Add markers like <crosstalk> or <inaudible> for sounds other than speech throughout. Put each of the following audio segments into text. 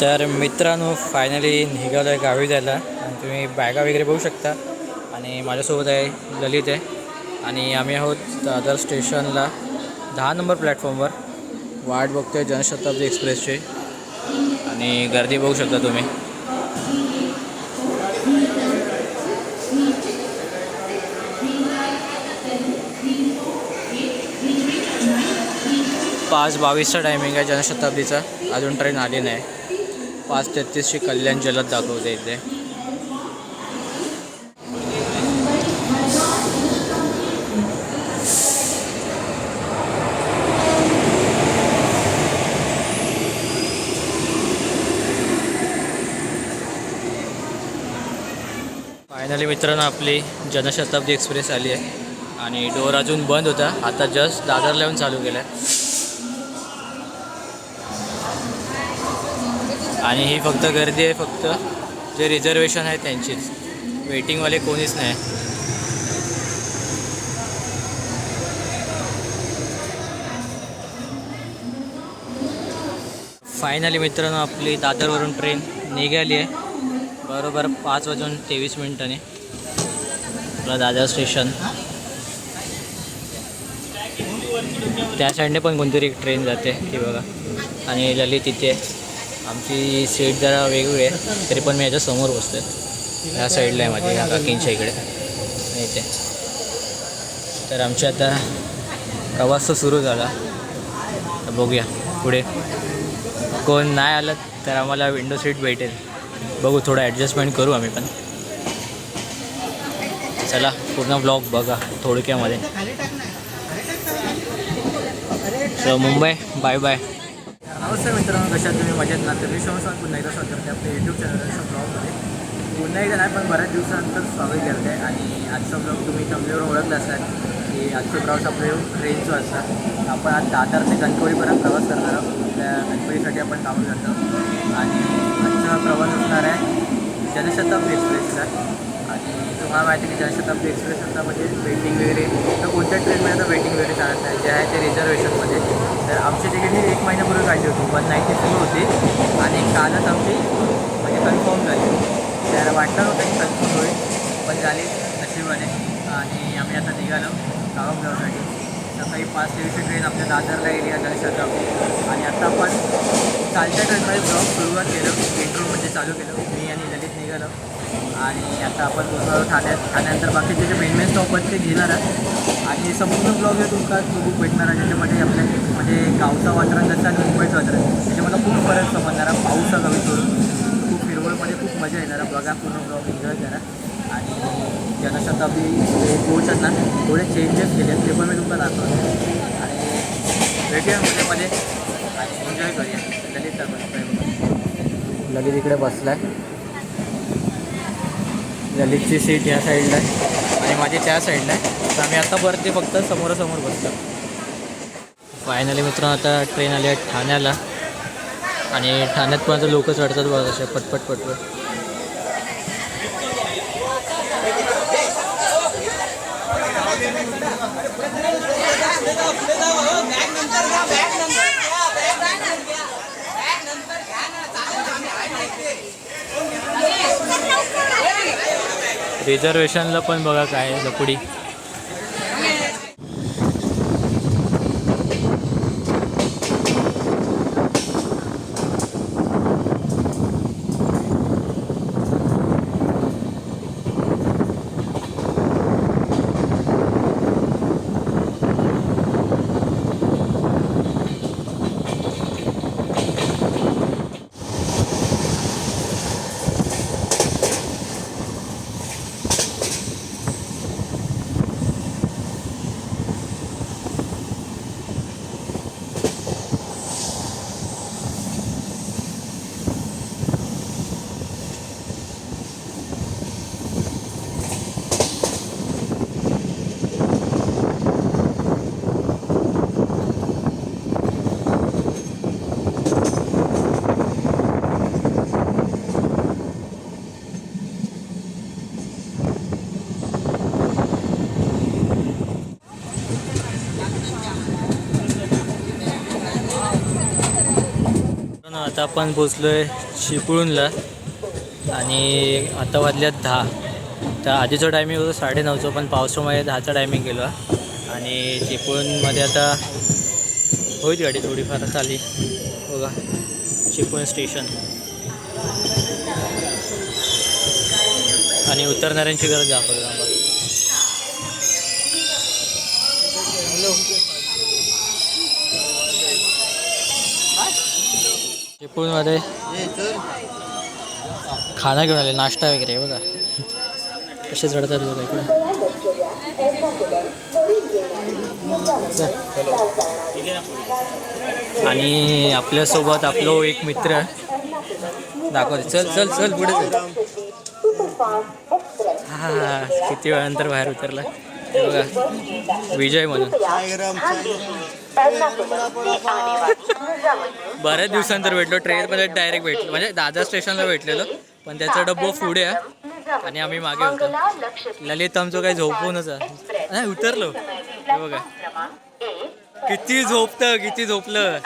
तर मित्रांनो फायनली निघालो आहे गावी जायला. आणि तुम्ही बॅगा वगैरे बघू शकता. आणि माझ्यासोबत आहे ललित आहे. आणि आम्ही आहोत दादर स्टेशनला दहा नंबर प्लॅटफॉर्मवर. वाट बघतोय जनशताब्दी एक्सप्रेसची. आणि गर्दी बघू शकता तुम्ही. पाच बावीसचा टायमिंग आहे जनशताब्दीचा. अजून ट्रेन आली नाही. पाच तेहतीसशे कल्याण जलद दाखवते इथे. फायनली मित्रांनो आपली जनशताब्दी एक्सप्रेस आली आहे. आणि डोर अजून बंद होता. आता जस्ट दादरला येऊन चालू केला आहे आणि ही फक्त गर्दी आहे फक्त जे रिझर्वेशन आहे त्यांचीच. वेटिंगवाले कोणीच नाही. फायनली मित्रांनो आपली दादरवरून ट्रेन निघाली आहे. बरोबर पाच वाजून तेवीस मिनिटांनी. आपलं दादर स्टेशन त्या साईडने पण कोणतरी एक ट्रेन जाते ती बघा. आणि ललित तिथे आमची सीट जरा वेगळी आहे तरी पण मी याच्या समोर बसतोय. ह्या साईडला आहे माझ्या ह्या काकींच्या इकडे. इथे. तर आमच्या आता प्रवास तर सुरू झाला. तर बघूया पुढे. कोण नाही आलं तर आम्हाला विंडो सीट भेटेल. बघू थोडं ॲडजस्टमेंट करू आम्ही पण. चला पूर्ण ब्लॉग बघा थोडक्यामध्ये. सो मुंबई बाय बाय नमस्कार मित्रांनो कशा तुम्ही? मजेत ना? तर मी श्रमसान पुन्हा एकदा स्वागत करते आपल्या यूट्यूब चॅनलच्या ब्लॉगमध्ये पुन्हा एकदा नाही पण बऱ्याच दिवसानंतर स्वागत करते. आणि आजचा ब्लॉग तुम्ही कमलेवर ओळखला असाल की आजचा प्रवास आपले ट्रेनचं असतात आपण आज दादर ते कणकवलीपर्यंत प्रवास करणार आहोत. आपल्या गणपतीसाठी आपण काम करतो आणि आजचा प्रवास असणार आहे जनशताब्दी एक्सप्रेसचा मला माहिती आहे की जनशताब्दी एक्सप्रेस आता म्हणजे वेटिंग वगैरे तर कोणत्या ट्रेनमध्ये आता वेटिंग वगैरे चालत नाही जे आहे ते रिझर्वेशनमध्ये तर आमची तिकीट ही एक महिन्यापूर्वी काढली होती. वन नाईन्टी सुरू होती. आणि कालच आमची म्हणजे कन्फर्म झाली. तर वाटलं नव्हतं की कन्फर्म होईल पण झाली नशिबाने. आणि आम्ही आता निघालो गावागावासाठी. सकाळी पाच तेवीसची ट्रेन आपल्या दादरला गेली आहे जनशताब्दी आणि आता आपण कालच्या ट्रेनमध्ये ब्लॉग सुरुवात केलं इंट्रो म्हणजे चालू केलं. मी निघालो. आणि आता आपण पोहोचलो ठाण्यात ठाण्यानंतर बाकीचे जे मेन मेन स्टॉप आहेत ते घेणार आहे आणि संपूर्ण ब्लॉग हे तुमका बघूक भेटणार आहे. ज्याच्यामध्ये आपल्या म्हणजे गावचा वातावरण जसं आणि मुंबईचं वातावरण त्याच्यामध्ये खूप फरक समजणार आहे पाऊस कमी करून खूप हिरवळमध्ये खूप मजा येणार आहे. बघा पूर्ण ब्लॉग एन्जॉय करा. आणि जनशताब्दी जे ना थोडे चेंजेस केले आहेत. ते पण मी तुम्हाला दाखवतो आणि भेटूया मध्ये आणि एन्जॉय करूया. ललित लगेच ललित इकडे आहे ललितची सीट या साईडला आहे आणि माझी त्या साईडला आहे. तर आम्ही आता परत फक्त समोरासमोर बसतो फायनली मित्रांनो आता ट्रेन आली आहे ठाण्याला. आणि ठाण्यात पण आता लोक चढतात बघा असे पटपट पटपट. रिझर्वेशनला पण बघा काय लपुडी. आता आपण पोचलो आहे चिपळूणला. आणि आता वाजल्यात दहा. तर आधीचं टायमिंग होतं साडेनऊचं पण पावसामुळे दहाचा टायमिंग गेलो. आणि चिपळूणमध्ये आता होईल गाडी थोडीफार चाली बघा चिपळूण स्टेशन. आणि उतरणाऱ्यांची गरज दाखवतो आम्हाला चिपळूणमध्ये खाना घेऊन आले नाश्ता वगैरे बघा. कसे चढतात बघा इकडे. आणि आपल्यासोबत आपलो एक मित्र दाखवते. चल चल चल पुढे चल. हा किती वेळानंतर बाहेर उतरला. बघा. विजय म्हणून. बऱ्याच दिवसानंतर भेटलो. ट्रेनमध्ये डायरेक्ट भेटलो. म्हणजे दादा स्टेशनला भेटलेलो. पण त्याचा डब्बो पुढे आहे. आणि आम्ही मागे होतो. ललित आमचं काही झोपूनच नाही उतरलो. हे बघा. किती झोपतं किती झोपलं.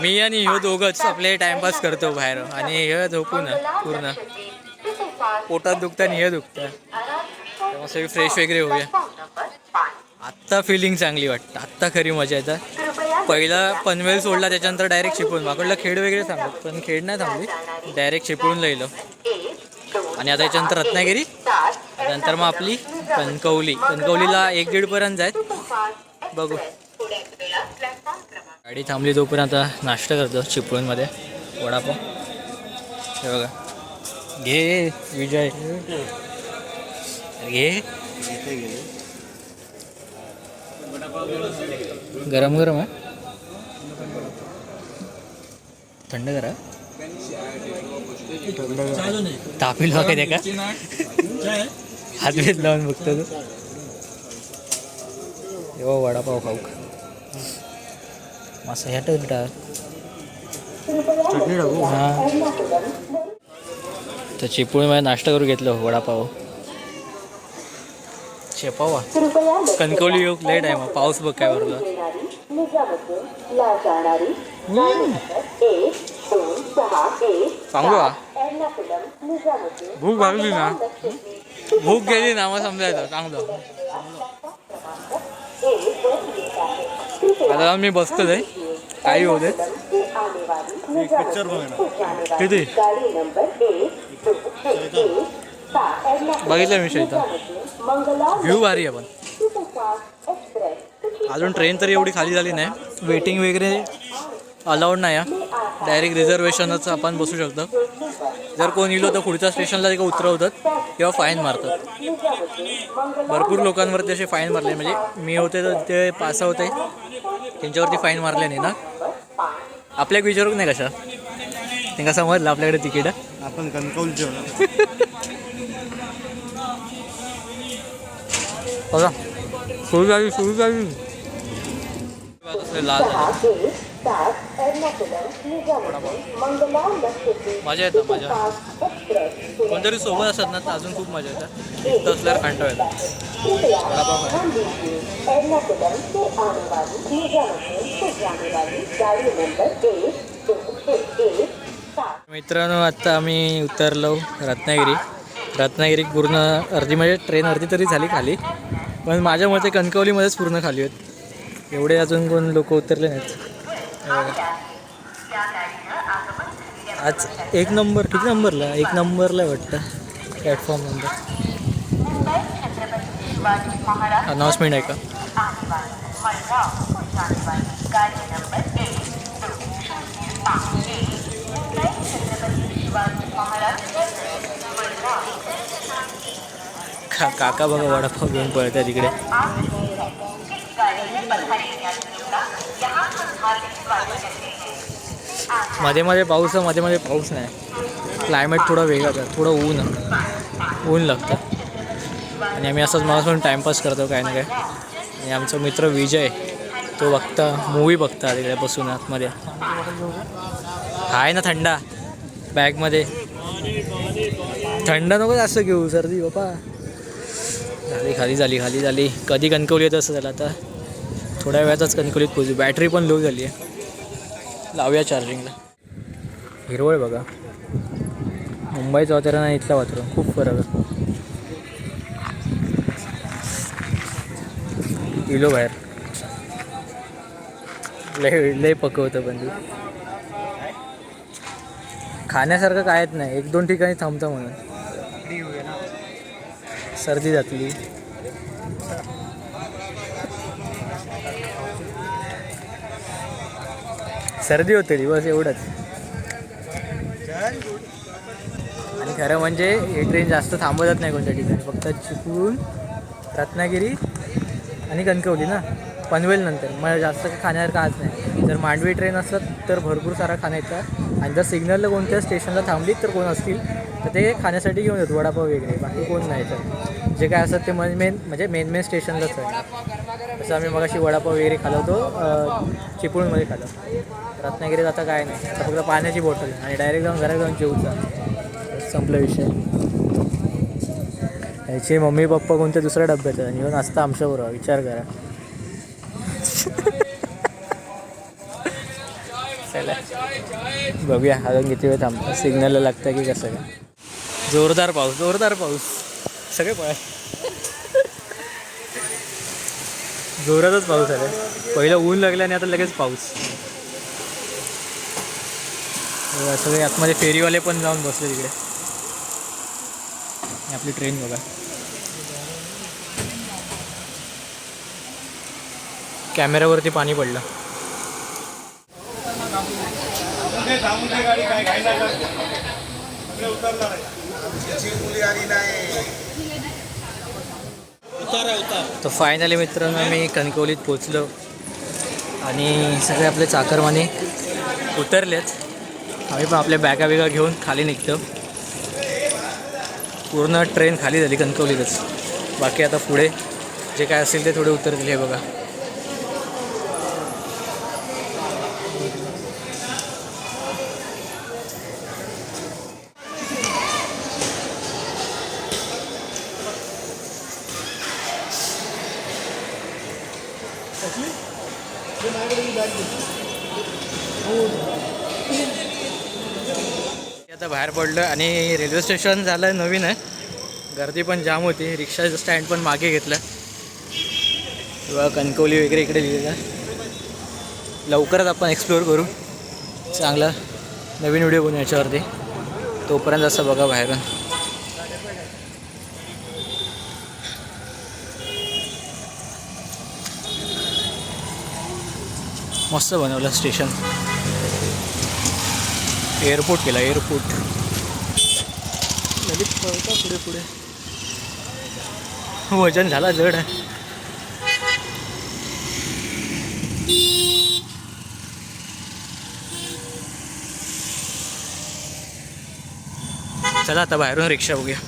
मी आणि ह्यो दोघंच आपले टाइमपास करतो बाहेर. आणि हे झोपून पूर्ण. पोटात दुखतं आणि हे दुखतं. असं सगळी फ्रेश वगैरे होऊया. आत्ता फिलिंग चांगली वाटतं. आत्ता खरी मजा येतं पहिला पनवेल सोडला त्याच्यानंतर डायरेक्ट चिपळूण माकडला खेड वगैरे थांबत पण खेड नाही थांबली. डायरेक्ट चिपळून लिहिलं आणि आता याच्यानंतर रत्नागिरी. नंतर मग आपली कणकवली. कणकवलीला एक दीडपर्यंत जायत बघू. गाडी थांबली तोपर्यंत आता नाश्ता करतो चिपळूणमध्ये. वडापाव. हे बघा. घे विजय. घे. गरम गरम आहे थंड करा. तापील वगैरे का? हात बीत लावून बघतो तू. यो वडापाव खाऊ मस्त ह्या टाक. हा. तर चिपळूणमध्ये नाश्ता करू घेतलं वडापाव. शेपावा कणकवली योग लेट आहे मग पाऊस बघ काय भरला सांगू का? भूक लागली ना? भूक गेली ना? मग समजायचं चांगलं. आता मी बसतो आहे काही होऊ दे पिक्चर बघ किती? बघितलं मी शेता. व्ह्यू भारी आहे पण. अजून ट्रेन तरी एवढी खाली झाली नाही. वेटिंग वगैरे अलाउड नाही डायरेक्ट रिझर्वेशनच आपण बसू शकतो. जर कोण इलो तर पुढच्या स्टेशनला ते उतरवतात किंवा फाईन मारतात. भरपूर लोकांवरती असे फाईन मारले. म्हणजे मी होते तर ते पास होते. त्यांच्यावरती फाईन मारले नाही ना. आपल्या विचारू नाही कशा? त्यांना समजलं आपल्याकडे तिकीट? आहे आपण कणकवलीचे <laughs> बघा. सुरू झाली सुरू झाली. लाल मजा येतं मजा. कोणतरी सोबत असतात ना तर अजून खूप मजा येतं एकटं असल्यावर कंटाळ येतं. वडापाव मित्रांनो आता आम्ही उतरलो रत्नागिरी. रत्नागिरी पूर्ण अर्धी म्हणजे ट्रेन अर्धी तरी झाली खाली पण माझ्या मते कणकवलीमध्येच पूर्ण खाली आहेत. एवढे अजून कोण लोक उतरले नाहीत. आज एक नंबर किती नंबरला? एक नंबरला वाटतं प्लॅटफॉर्म नंबर अनाऊन्समेंट आहे का? का काका बघा वडापाव घेऊन पळतात तिकडे मध्ये मध्ये पाऊस आहे, मध्ये मध्ये पाऊस नाही. क्लायमेट थोडं वेगळं आहे थोडं ऊन ऊन लागतं. आणि आम्ही असंच मला म्हणून टाईमपास करतो काय ना काय आणि आमचा मित्र विजय तो बघता मूवी बघता तिकडे बसून आतमध्ये. आहे ना थंडा बॅगमध्ये थंड नको जास्त घेऊ सर्दी बापा. झाली खाली झाली खाली झाली. कधी कणकवली येत असं झालं आता. थोड्या वेळातच कणकवलीत पोहोचू. बॅटरी पण लो झाली आहे. लावूया चार्जिंगला हिरवळ बघा. मुंबईचं वातावरण आणि इथलं वातावरण. खूप फरक आहे. इलो बाहेर. लय लय पकवतं पण खाण्यासारखं कायच नाही. एक दोन ठिकाणी थांबतं म्हणून. सर्दी जातली सर्दी होते दिवस एवढंच. आणि खरं म्हणजे हे ट्रेन जास्त थांबवत नाही कोणत्या ठिकाणी. फक्त चिपळूण रत्नागिरी आणि कणकवली ना. पनवेल नंतर. मग जास्त खाण्यावर खाण्यासारखं नाही. जर मांडवी ट्रेन असलं तर भरपूर सारा खाणं येतं. आणि जर सिग्नलला कोणत्या स्टेशनला थांबलीत तर कोण असतील? तर ते खाण्यासाठी घेऊन येतो. वडापाव वगैरे. बाकी कोण नाही तर. जे काय असतं ते मेन मेन म्हणजे मेन मेन स्टेशनलाच आहे. जसं आम्ही मगाशी वडापाव वगैरे अं, चिपळूणमध्ये खाल्लं रत्नागिरीत आता काय नाही. आता फक्त पाण्याची बॉटल आणि डायरेक्ट जाऊन घरात जाऊन जेवचा संपला विषय. याचे मम्मी पप्पा कोणत्या दुसऱ्या डब्यात आणि येऊन असता आमच्याबरोबर विचार करा. चला. बघूया अजून किती वेळ थांबतो सिग्नलला लागतं की कसं काय. जोरदार पाऊस जोरदार पाऊस. सगळे पळा जोरातच पाऊस आला. पहिलं ऊन लागलं आणि आता लगेच पाऊस. हो, सगळे आतमध्ये फेरीवाले पण जाऊन बसले तिकडे. आपली ट्रेन बघा. कॅमेऱ्यावरती पाणी पडलं. तर फायनली मित्रांनो मी कणकवलीत पोचलो आणि सगळे आपले चाकरमाने उतरलेत. आम्ही पण आपल्या बॅगा बिगा घेऊन खाली निघतो. पूर्ण ट्रेन खाली झाली कणकवलीतच. बाकी आता पुढे जे काय असेल ते थोडे उतरतील हे बघा. आता बाहेर पडलं आणि रेल्वे स्टेशन झालं नवीन आहे. गर्दी पण जाम होती. रिक्षा स्टँड पण मागे घेतलं. किंवा कणकवली वगैरे इकडे लिहिलेलं. लवकरच आपण एक्सप्लोअर करू. चांगला नवीन व्हिडिओ बनवू याच्यावरती. तोपर्यंत असं बघा बाहेरून. मस्त बनवलं स्टेशन. एअरपोर्ट केला एअरपोर्ट लगेच पळता पुढे पुढे. वजन झाला जड. आहे चला आता बाहेरून रिक्षा बघूया.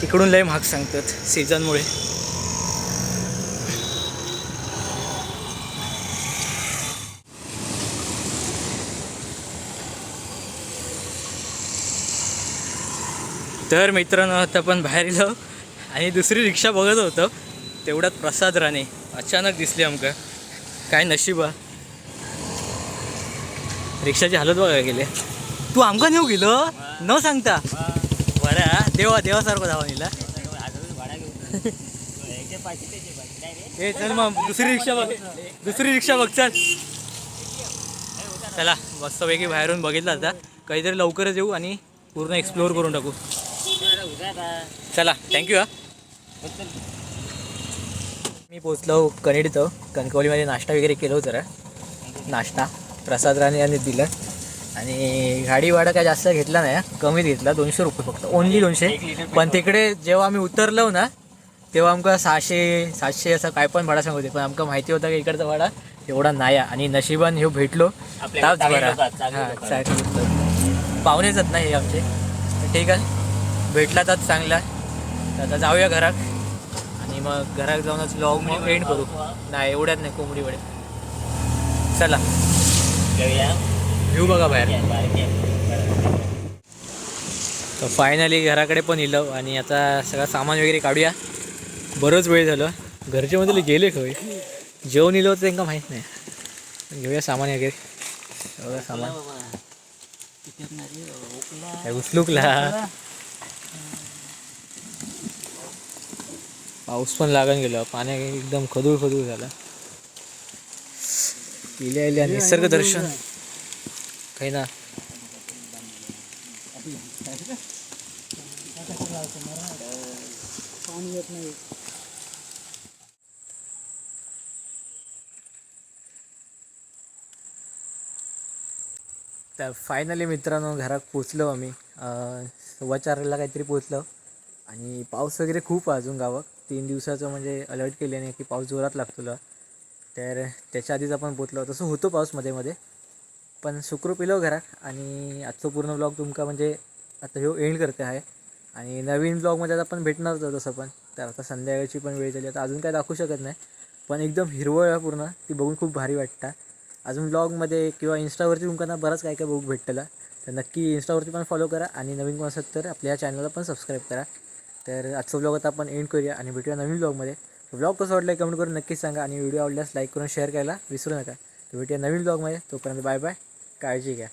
तिकडून लय महाग सांगतात सीझनमुळे तर मित्रांनो आता पण बाहेर गेलो आणि दुसरी रिक्षा बघत होतो. तेवढ्यात प्रसाद राणे अचानक दिसली आमका. काय नशिबा रिक्षाची हालत बघा गेले. तू आमका नेऊ गेलो? न सांगता. बरं देवा देवासारखं धावा नेला <laughs> ए चल मग दुसरी रिक्षा बघ. दुसरी रिक्षा बघ चल. चला मस्तपैकी बाहेरून बघितलं आता. काहीतरी लवकरच येऊ आणि पूर्ण एक्सप्लोअर करून टाकू. चला थँक्यू हा. मी पोचलो कनेडीतं कणकवलीमध्ये नाश्ता वगैरे केलो जरा. नाश्ता प्रसाद राणे यांनी दिलं. आणि गाडी भाडा काय जास्त घेतला नाही. कमीच घेतला दोनशे रुपये फक्त. ओनली दोनशे. पण तिकडे जेव्हा आम्ही उतरलो ना तेव्हा आमका सहाशे सातशे असं काय पण भाडा सांगत होते पण आमका माहिती होतं की इकडचा भाडा एवढा नाही. आणि नशिबान ह्यो भेटलो. ताच बरा हां लोक. पाहुणेच आहेत ना हे आमचे. ठीक आहे. भेटला तर चांगला. तर आता जाऊया घरात. आणि मग घरात जाऊनच लॉग मग एंड करू. नाही एवढ्यात नाही कोंबडीकडे चला. व्ह्यू बघा बाहेर. तर फायनली घराकडे पण इलो. आणि आता सगळं सामान वगैरे काढूया. बरंच वेळ झालं. घरचे मध्ये गेले खय जेवण इलो होतं त्यांना माहीत नाही. घेऊया सामान वगैरे. एवढं सामान. उचलुकला. पाऊस पण लागून गेलो पाण्या एकदम खदूळ खदूळ झाला. इल्या इल्या निसर्ग दर्शन. काही ना. तर फायनली मित्रांनो घरात पोचलो आम्ही. अं, सव्वा चारला काहीतरी पोचलो आणि पाऊस वगैरे खूप अजून गावात. तीन दिवसाचं म्हणजे अलर्ट केल्याने की पाऊस जोरात लागतो तर त्याच्या आधीच आपण पोचलो तसं होतो पाऊसमध्ये मध्ये. पण सुखरूप इलो घरात आणि आजचं पूर्ण ब्लॉग तुमका म्हणजे आता ह्यो एंड करते आहे. आणि नवीन ब्लॉगमध्ये आता आपण भेटणार होतं तसं पण. तर आता संध्याकाळची पण वेळ झाली. आता अजून काय दाखवू शकत नाही. पण एकदम हिरवळ पूर्ण. ती बघून खूप भारी वाटतं. अजून ब्लॉगमध्ये किंवा इन्स्टावरती तुमकांना बराच बरंच काय काय बघू भेटलेलं तर नक्की इन्स्टावरती पण फॉलो करा. आणि नवीन कोण असत तर आपल्या या चॅनलला पण सबस्क्राईब करा. तर आजचा ब्लॉग आता आपण एंड करूया आणि भेटूया नवीन ब्लॉगमध्ये ब्लॉग कसं वाटलं कमेंट करून नक्कीच सांगा आणि व्हिडिओ आवडल्यास लाईक करून शेअर करायला विसरू नका. तर भेटूया नवीन ब्लॉगमध्ये तोपर्यंत बाय बाय काळजी घ्या.